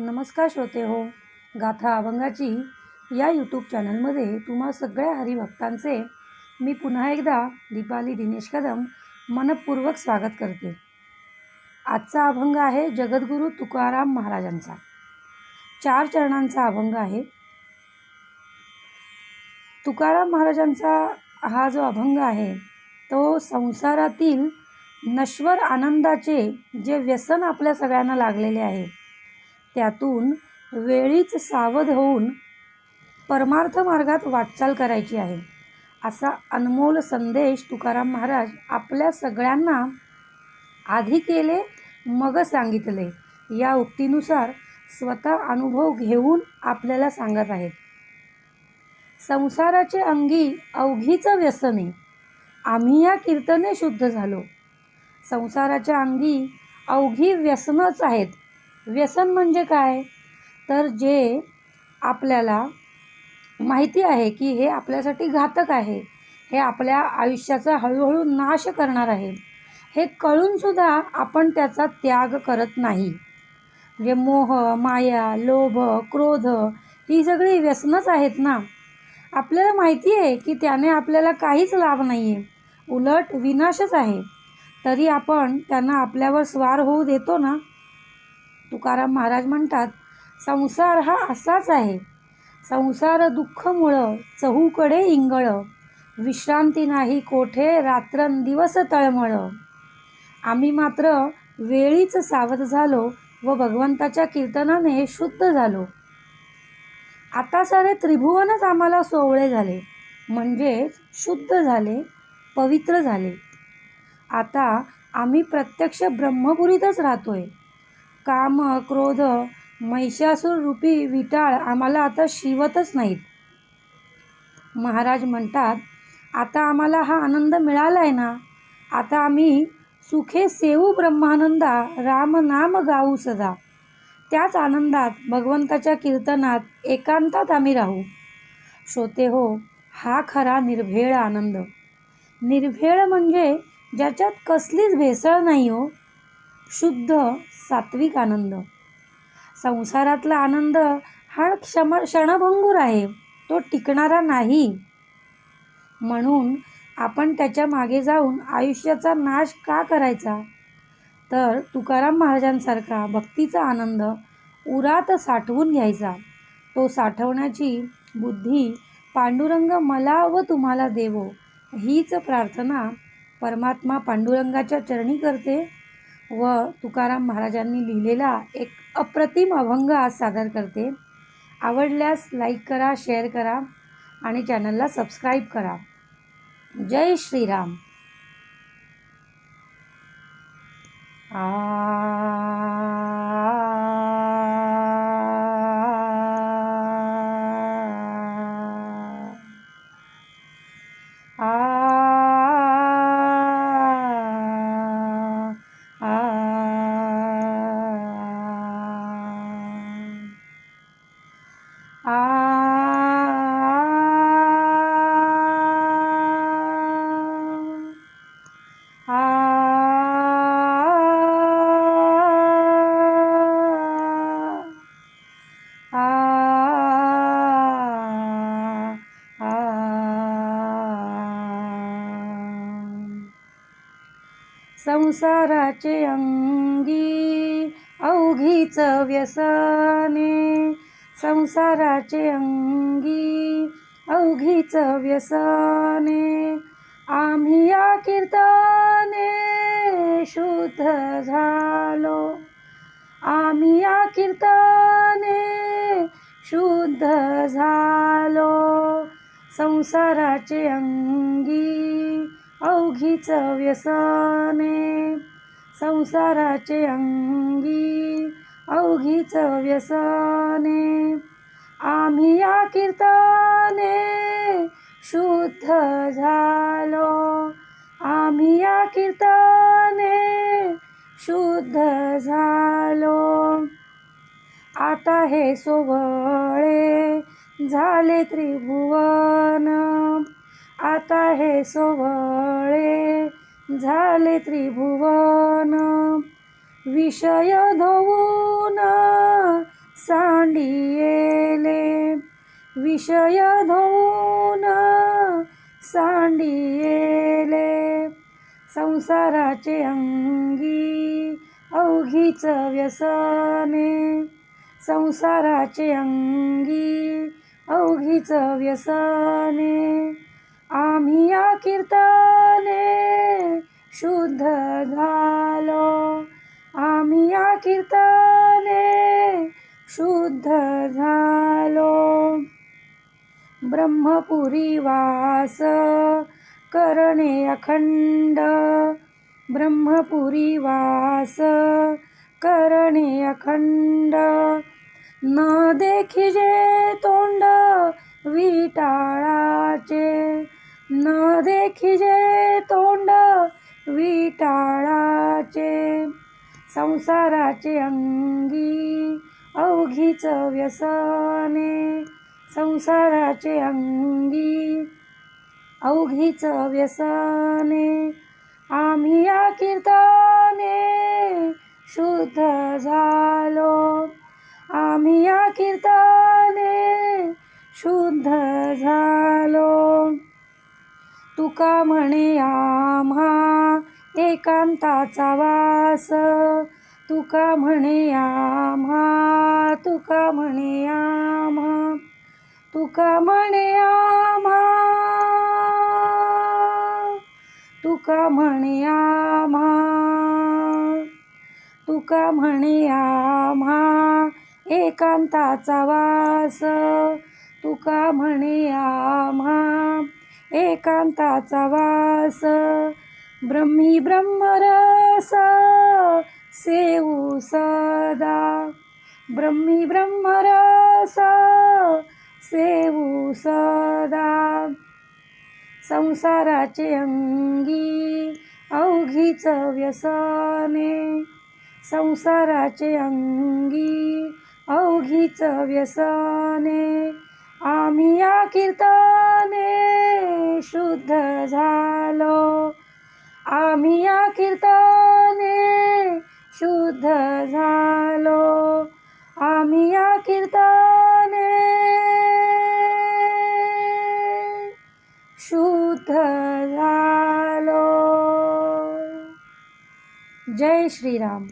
नमस्कार श्रोते हो गाथा अभंगाची या यूट्यूब चॅनलमध्ये तुम्हा सगळ्या हरिभक्तांचे मी पुन्हा एकदा दीपाली दिनेश कदम मनपूर्वक स्वागत करते. आजचा अभंग आहे जगद्गुरू तुकाराम महाराजांचा. चार चरणांचा अभंग आहे. तुकाराम महाराजांचा हा जो अभंग आहे तो संसारातील नश्वर आनंदाचे जे व्यसन आपल्या सगळ्यांना लागलेले आहे त्यातून वेळीच सावध होऊन परमार्थ मार्गात वाटचाल करायची आहे. असा अनमोल संदेश तुकाराम महाराज आपल्या सगळ्यांना आधी केले मग सांगितले. या उक्तीनुसार स्वतः अनुभव घेऊन आपल्याला सांगत आहेत. संसाराचे अंगी अवघीचं व्यसने. आम्ही या कीर्तने शुद्ध झालो. संसाराच्या अंगी अवघी व्यसनच आहेत. व्यसन म्हणजे काय? तर जे आपल्याला माहिती आहे की हे आपल्यासाठी घातक आहे हे आपल्या आयुष्याचा हळूहळू नाश करणार आहे हे कळूनसुद्धा आपण त्याचा त्याग करत नाही. म्हणजे मोह माया लोभ क्रोध ही सगळी व्यसनच आहेत ना? आपल्याला माहिती आहे की त्याने आपल्याला काहीच लाभ नाही आहे उलट विनाशच आहे. तरी आपण त्यांना आपल्यावर स्वार होऊ देतो ना? तुकाराम महाराज म्हणतात संसार हा असाच आहे. संसार दुःखमुळं चहूकडे इंगळ. विश्रांती नाही कोठे रात्रंदिवस तळमळ. आम्ही मात्र वेळीच सावध झालो व भगवंताच्या कीर्तनाने शुद्ध झालो. आता सारे त्रिभुवनच आम्हाला सोवळे झाले. म्हणजेच शुद्ध झाले पवित्र झाले. आता आम्ही प्रत्यक्ष ब्रह्मपुरीतच राहतोय. काम क्रोध महिषासूर रूपी विटाळ आम्हाला आता शिवतच नाहीत. महाराज म्हणतात आता आम्हाला हा आनंद मिळाला आहे ना? आता आम्ही सुखे सेवू ब्रह्मानंदा राम नाम गाऊ सदा. त्याच आनंदात भगवंताच्या कीर्तनात एकांतात आम्ही राहू. श्रोते हो हा खरा निर्भेळ आनंद. निर्भेळ म्हणजे ज्याच्यात कसलीच भेसळ नाही हो. शुद्ध सात्विक आनंद. संसारातला आनंद हा क्षम क्षणभंगूर आहे. तो टिकणारा नाही. म्हणून आपण त्याच्यामागे जाऊन आयुष्याचा नाश का करायचा? तर तुकाराम महाराजांसारखा भक्तीचा आनंद उरात साठवून घ्यायचा. तो साठवण्याची बुद्धी पांडुरंग मला व तुम्हाला देवो. हीच प्रार्थना परमात्मा पांडुरंगाच्या चरणी करते. व तुकाराम महाराजांनी लिहिलेला एक अप्रतिम अभंग आज सादर करते. आवडल्यास लाईक करा शेअर करा आणि चॅनलला सबस्क्राईब करा. जय श्रीराम. आ संसाराचे अंगी अवघीच व्यसने. संसाराचे अंगी अवघीच व्यसने. आम्ही या कीर्तने शुद्ध झालो. आम्ही या कीर्तने शुद्ध झालो. संसाराचे अंगी अवघीच व्यसने संसाराचे अंगी. अवघीच व्यसने आम्ही या कीर्तने शुद्ध झालो. आम्ही या कीर्तने शुद्ध झालो. आता हे सोवळे झाले त्रिभुवन. आता हे सोव झाले त्रिभुवन. विषय धोवून सांडियेले. विषय धोन सांडियेले. संसाराचे अंगी अवघीच व्यसने. संसाराचे अंगी अवघीच व्यसने. आम्ही या कीर्तने शुद्ध झालो. आम्ही या कीर्तने शुद्ध झालो. ब्रह्मपुरी वास करणे अखंड. ब्रह्मपुरी वास करणे अखंड. न देखिजे तोंड विटाळाचे. न देखिजे तोंड विटाळाचे संसाराचे अंगी अवघीच व्यसने संसाराचे अंगी अवघीच व्यसने. आम्ही या कीर्तने शुद्ध झालो. आम्ही या कीर्तने शुद्ध झालो. तुका म्हणे आम्हा एकांताचा वास. तुका म्हणे आम्हा तुका म्हणे आम्हा तुका म्हणे आम्हा तुका म्हणे आम्हा तुका म्हणे आम्हा एकांताचा वास. तुका म्हणे आम्हा एकांताचा वास. ब्रह्मी ब्रह्मरस सेवू सदा. ब्रह्मी ब्रह्मरस सेवू सदा. संसाराचे अंगी अवघीच व्यसने. संसाराचे अंगी अवघीच व्यसने. आम्ही या कीर्तने शुद्ध झालो आम्ही या कीर्तने शुद्ध झालो आम्ही या कीर्तने शुद्ध झालो जय श्रीराम